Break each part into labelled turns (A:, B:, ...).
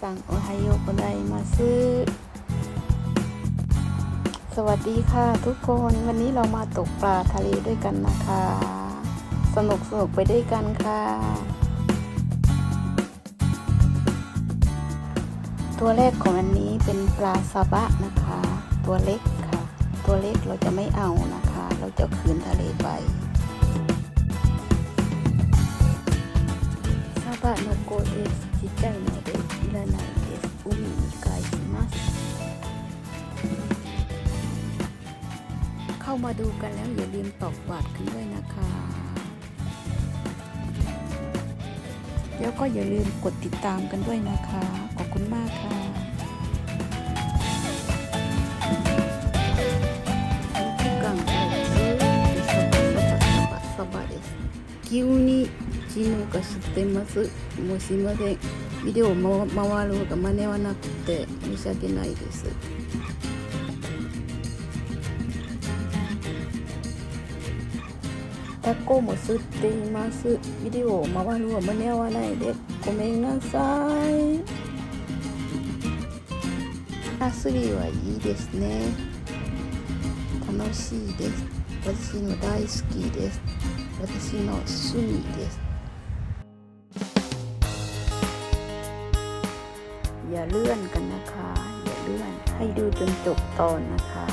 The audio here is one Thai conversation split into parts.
A: さんおはようございますสวัสดีค่ะทุกคนวันนี้เรามาตกปลาทะเลด้วยกันนะคะ สนุกสนุกไปด้วยกันค่ะ ตัวแรกของอันนี้เป็นปลาซาบะนะคะ ตัวเล็กค่ะ ตัวเล็กเราจะไม่เอานะคะ เราจะคืนทะเลไป サバの子です。ちっちゃいのでい เข้ามาดูกันแล้วอย่าลืมตอกบาทกันด้วยนะคะ แล้วก็อย่าลืมกดติดตามกันด้วยนะคะ ขอบคุณมากค่ะ時間がずーっとサバサバサバサバです。急に知能化してます。もうすいません。ビデオも回るが真似はなくて申し訳ないです。 タコも吸っています。ビデオを回るは間に合わないでごめんなさい。アスリーはいいですね。楽しいです。私の大好きです。私の趣味です。อย่าเลื่อนกันนะคะ อย่าเลื่อน ให้ดูจนจบตอนนะคะ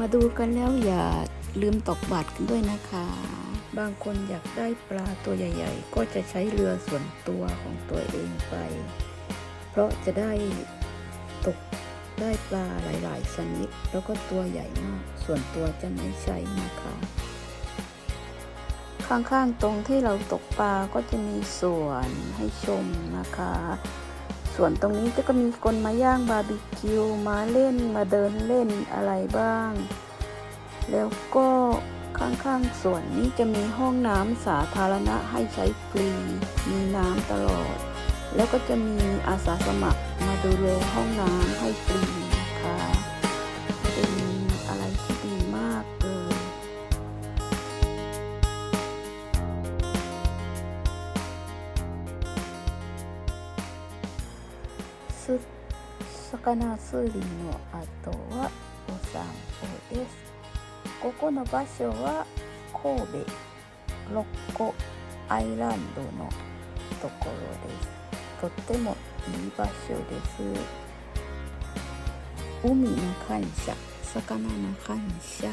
A: มาดูกันแล้วอย่าลืมตกบาทกันด้วยนะคะ บางคนอยากได้ปลาตัวใหญ่ ๆ ก็จะใช้เรือส่วนตัวของตัวเองไป เพราะจะได้ตกได้ปลาหลายๆชนิด แล้วก็ตัวใหญ่มาก ส่วนตัวจะไม่ใช้นะคะ ข้างๆตรงที่เราตกปลาก็จะมีสวนให้ชมนะคะ ส่วนตรงนี้ก็มีคนมาย่างบาร์บีคิวมาเล่นมาเดินเล่นอะไรบ้าง แล้วก็ข้างๆส่วนนี้จะมีห้องน้ำสาธารณะให้ใช้ฟรี มีน้ำตลอด แล้วก็จะมีอาสาสมัครมาดูแลห้องน้ำให้ฟรี す魚釣りの後はお散歩です。ここの場所は神戸六甲アイランドのところです。とってもいい場所です。海の感謝魚の感謝。